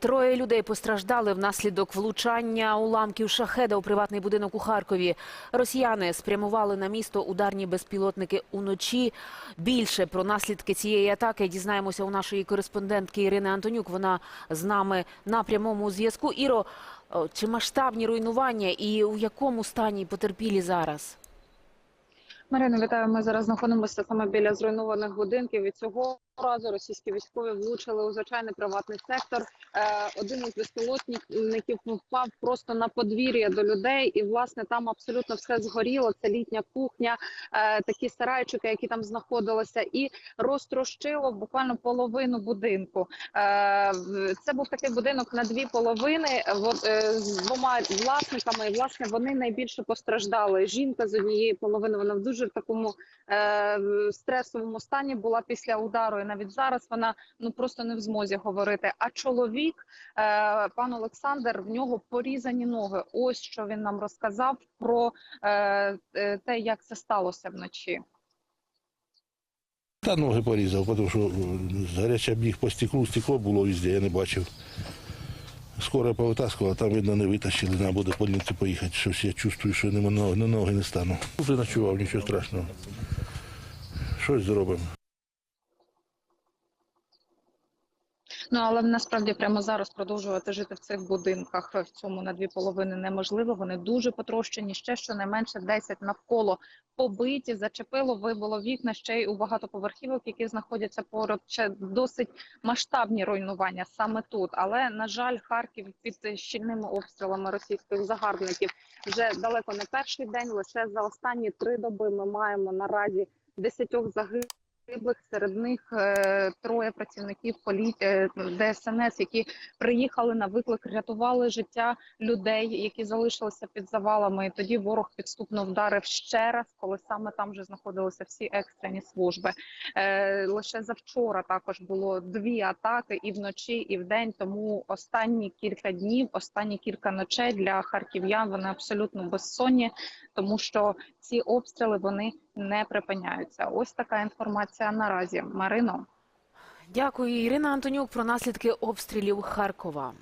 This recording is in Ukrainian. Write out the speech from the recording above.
Троє людей постраждали внаслідок влучання уламків шахеда у приватний будинок у Харкові. Росіяни спрямували на місто ударні безпілотники уночі. Більше про наслідки цієї атаки дізнаємося у нашої кореспондентки Ірини Антонюк. Вона з нами на прямому зв'язку. Іро, чи масштабні руйнування і у якому стані потерпілі зараз? Марина, вітаю. Ми зараз знаходимося саме біля зруйнованих будинків. І цього разу російські військові влучили у звичайний приватний сектор. Е, один із безпілотників впав просто на подвір'я до людей, і власне там абсолютно все згоріло. Це літня кухня, е, такі сарайчики, які там знаходилися, і розтрощило буквально половину будинку. Е, це був такий будинок на дві половини. З двома власниками. І власне вони найбільше постраждали. Жінка з однієї половини вона в дуже такому е, стресовому стані була після удару. І навіть зараз вона ну просто не в змозі говорити. А чоловік, е, пан Олександр, в нього порізані ноги. Ось що він нам розказав про е, е, те, як це сталося вночі. Та ноги порізав, тому що гаряча біг по стеклу, стекло було везде, я не бачив. Скоро повитаскувала, там, видно, не витащили, треба буде по лінці поїхати. Щось я чувствую, що нема ноги, на ноги не стану. Вже ночував, нічого страшного. Щось зробимо. Ну але насправді прямо зараз продовжувати жити в цих будинках в цьому на дві половини неможливо. Вони дуже потрощені. Ще щонайменше 10 навколо побиті, зачепило, вибило вікна ще й у багатоповерхівок, які знаходяться поруч. Ще досить масштабні руйнування саме тут. Але на жаль, Харків під щільними обстрілами російських загарбників вже далеко не перший день. Лише за останні три доби ми маємо наразі десятьох загиблих. Серед них е, троє працівників полі... е, ДСНС, які приїхали на виклик, рятували життя людей, які залишилися під завалами. І тоді ворог підступно вдарив ще раз, коли саме там вже знаходилися всі екстрені служби. Е, лише завчора також було дві атаки і вночі, і вдень. Тому останні кілька днів, останні кілька ночей для харків'ян вони абсолютно безсонні, тому що ці обстріли вони не припиняються. Ось така інформація наразі. Марино. Дякую, Ірина Антонюк, про наслідки обстрілів Харкова.